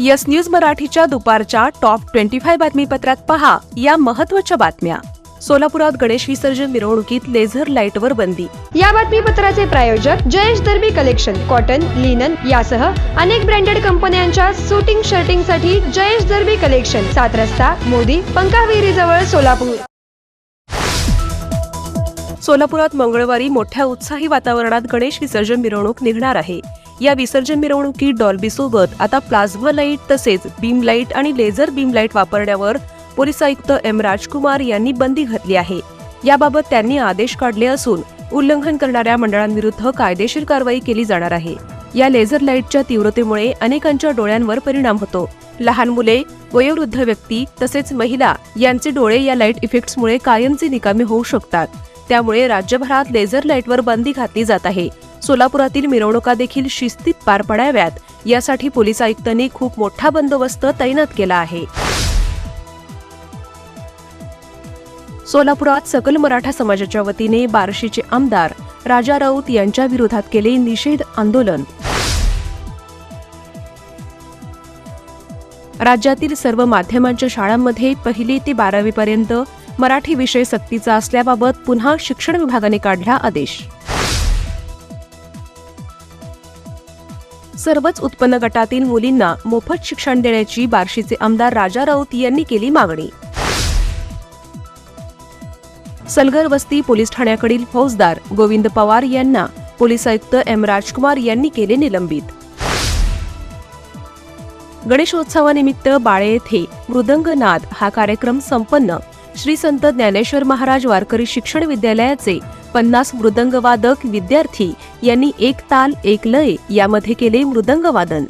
Yes news मराठीच्या दुपारच्या top twenty five बातमीपत्रात पहा या महत्त्वाच्या बातम्या. सोलापुरात गणेश विसर्जन मिरवणुकीत लेझर लाईटवर बंदी. या बातमीपत्राचे प्रायोजक Jayesh Darbi collection cotton linen यासह अनेक ब्रँडेड कंपन्यांच्या सुटिंग शर्टिंगसाठी जयेश दर्बी कलेक्शन सात रस्ता मोदी पंकाविरी जवळ सोलापूर. सोलापुरात मंगळवारी मोठ्या उत्साही वातावरणात गणेश विसर्जन मिरवणूक निघणार आहे. या विसर्जन मिरवणुकीत डॉल्बीसोबत आता प्लाझ्मा लाइट तसेच बीम लाइट आणि लेझर बीम लाइट वापरण्यावर पोलीस आयुक्त एम राजकुमार यांनी बंदी घातली आहे. याबाबत त्यांनी आदेश काढले असून उल्लंघन करणाऱ्या मंडळांविरुद्ध कायदेशीर कारवाई केली जाणार आहे. या लेझर लाईटच्या तीव्रतेमुळे अनेकांच्या डोळ्यांवर परिणाम होतो. लहान मुले वयोवृद्ध व्यक्ती तसेच महिला यांचे डोळे या लाइट इफेक्ट्समुळे कायमचे निकामी होऊ शकतात. त्यामुळे राज्यभरात लेझर लाईटवर बंदी घातली जात आहे. सोलापुरातील मिरवणुका देखील शिस्तीत पार पडाव्यात. यासाठी पोलीस आयुक्तांनी खूप मोठा बंदोबस्त तैनात केला आहे. सोलापुरात सकल मराठा समाजाच्या वतीने बार्शीचे आमदार राजा राऊत यांच्या विरोधात केले निषेध आंदोलन. राज्यातील सर्व माध्यमांच्या शाळांमध्ये पहिली ते बारावी पर्यंत मराठी विषय सक्तीचा असल्याबाबत पुन्हा शिक्षण विभागाने काढला आदेश. सर्वच उत्पन्न गटातील मुलींना मोफत शिक्षण देण्याची बार्शीचे आमदार राजा राऊत यांनी केली मागणी. सलगर वस्ती पोलीस ठाण्याकडील फौजदार गोविंद पवार यांना पोलीस आयुक्त एम राजकुमार यांनी केले निलंबित. गणेशोत्सवानिमित्त बाळे येथे मृदंग नाद हा कार्यक्रम संपन्न. श्री संत ज्ञानेश्वर महाराज वारकरी शिक्षण विद्यालयाचे पन्नास मृदंगवादक विद्यार्थी यांनी एक ताल एक लय यामध्ये केले मृदंगवादन.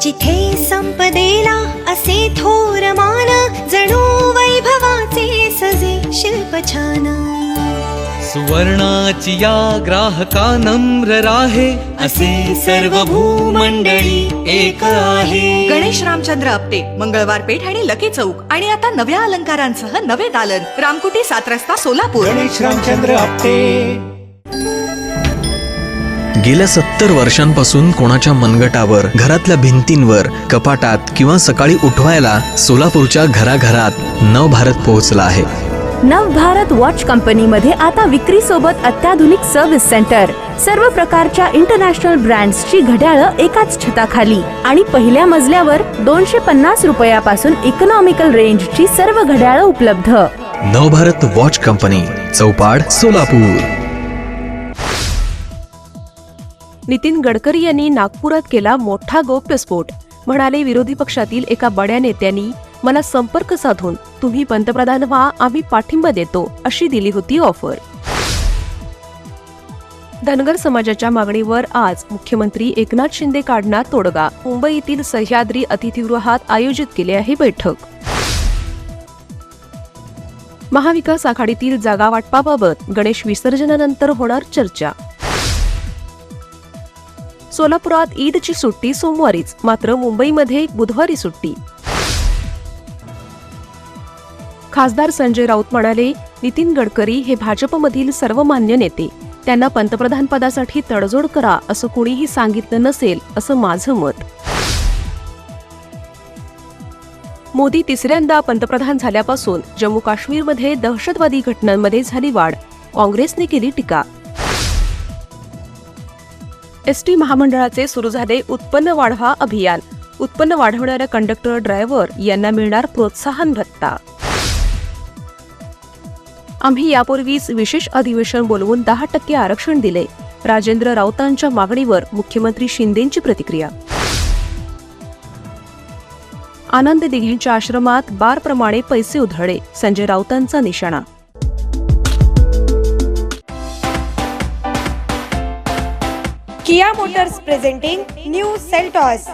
जिथे संपदेला असे थोर मान जणू वैभवाचे सजे शिल्प छान. सुवर्णाची या ग्राहका नम्र राहे. असे सर्व भूमंडळी एक आहे. गणेश रामचंद्र आपटे मंगळवार पेठ आणि लकी चौक. आणि आता नव्या अलंकारांसह नवे दालन. रामकुटी सात रस्ता सोलापूर. गणेश रामचंद्र आपटे. गेल्या सत्तर वर्षांपासून कोणाच्या मनगटावर घरातल्या भिंतींवर कपाटात किंवा सकाळी उठवायला सोलापूरच्या घराघरात नवभारत पोहोचला आहे. नवभारत वॉच कंपनीमध्ये आता विक्री सोबत अत्याधुनिक सर्व्हिस सेंटर सर्व प्रकारच्या इंटरनॅशनल ब्रँड्सची घड्याळं एकाच छताखाली. आणि पहिल्या मजल्यावर दोनशे पन्नास रुपयापासून इकॉनॉमिकल रेंजची सर्व घड्याळं उपलब्ध. Navbharat watch company Chaupad Solapur. Nitin Gadkari यांनी नागपुरात केला मोठा गौप्यस्फोट म्हणाले विरोधी पक्षातील एका बड्या नेत्यांनी मला संपर्क साधून तुम्ही पंतप्रधान व्हा आम्ही पाठिंबा देतो अशी दिली होती ऑफर. धनगर समाजाच्या मागणीवर आज मुख्यमंत्री एकनाथ शिंदे काढणार तोडगा. मुंबईतील सह्याद्री अतिथीगृहात आयोजित केली आहे बैठक. महाविकास आघाडीतील जागा वाटपाबाबत गणेश विसर्जनानंतर होणार चर्चा. सोलापुरात ईदची सुट्टी सोमवारीच मात्र मुंबईमध्ये बुधवारी सुट्टी. खासदार संजय राऊत म्हणाले नितीन गडकरी हे भाजपमधील सर्वमान्य नेते. त्यांना पंतप्रधान पदासाठी तडजोड करा असं कुणीही सांगितलं नसेल असं माझं मत. मोदी तिसऱ्यांदा पंतप्रधान झाल्यापासून जम्मू काश्मीरमध्ये दहशतवादी घटनांमध्ये झाली वाढ. काँग्रेसने केली टीका. एसटी महामंडळाचे सुरू झाले उत्पन्न वाढवा अभियान. उत्पन्न वाढवणाऱ्या कंडक्टर ड्रायव्हर यांना मिळणार प्रोत्साहन भत्ता. आम्ही यापूर्वीच विशेष अधिवेशन बोलवून दहा टक्के आरक्षण दिले. राजेंद्र राऊतांच्या मागणीवर मुख्यमंत्री शिंदेंची प्रतिक्रिया. आनंद दिघेंच्या आश्रमात बारप्रमाणे पैसे उधळले. संजय राऊतांचा निशाणा. Kia Motors presenting new Seltos.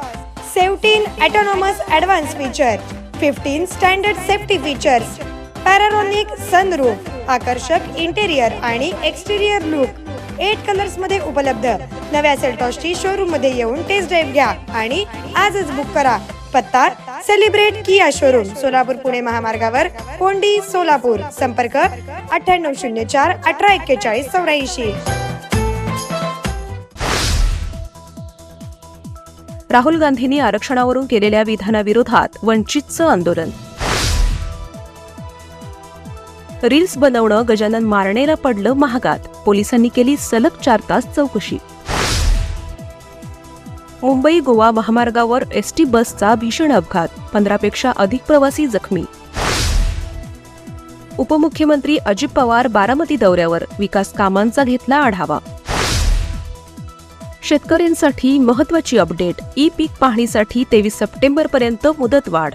Seventeen autonomous advance feature fifteen standard safety features panoramic sunroof आकर्षक इंटेरियर आणि एक्सटेरियर लुक एट कलर्समध्ये उपलब्ध. नव्या सेल्टॉसची शोरूममध्ये येऊन टेस्ट ड्राईव्ह घ्या आणि आजच बुक करा. पत्ता celebrate Kia showroom Solapur Pune महामार्गावर कोंडी सोलापूर. संपर्क अठ्ठ्याण्णव शून्य चार अठरा एक्केचाळीस चौऱ्याऐंशी. राहुल गांधींनी आरक्षणावरून केलेल्या विधानाविरोधात वंचितचं आंदोलन. रील्स बनवणं गजानन मारणेला पडलं महागात. पोलिसांनी केली सलग चार तास चौकशी. मुंबई गोवा महामार्गावर एसटी बसचा भीषण अपघात पंधरापेक्षा अधिक प्रवासी जखमी. उपमुख्यमंत्री अजित पवार बारामती दौऱ्यावर विकास कामांचा घेतला आढावा. शेतकऱ्यांसाठी महत्वाची अपडेट ई पीक पाहणीसाठी तेवीस सप्टेंबर पर्यंत मुदतवाढ.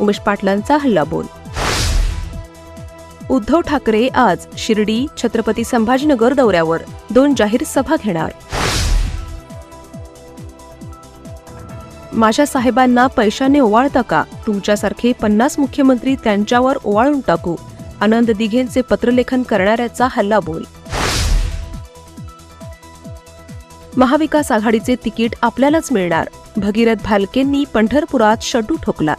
उमेश पाटलांचा हल्लाबोल उद्धव ठाकरे आज शिर्डी छत्रपती संभाजीनगर दौऱ्यावर. दोन जाहीर सभा घेणार. माझ्या साहेबांना पैशाने ओवाळता का? तुमच्यासारखे पन्नास मुख्यमंत्री त्यांच्यावर ओवाळून टाकू. आनंद दिघेंचे पत्रलेखन करणाऱ्याचा हल्लाबोल महाविकास आघाडीचे तिकीट आपल्यालाच मिळणार. भगीरथ भालकेंनी पंढरपुरात शड्डू ठोकला.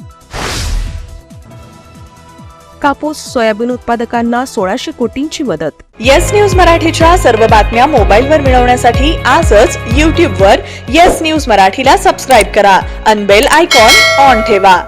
कापूस सोयाबीन उत्पादकांना सोळाशे कोटींची मदत. येस न्यूज मराठीच्या सर्व बातम्या मोबाईलवर मिळवण्यासाठी आजच यूट्यूबवर येस न्यूज मराठीला सबस्क्राईब करा. अनबेल आयकॉन ऑन ठेवा.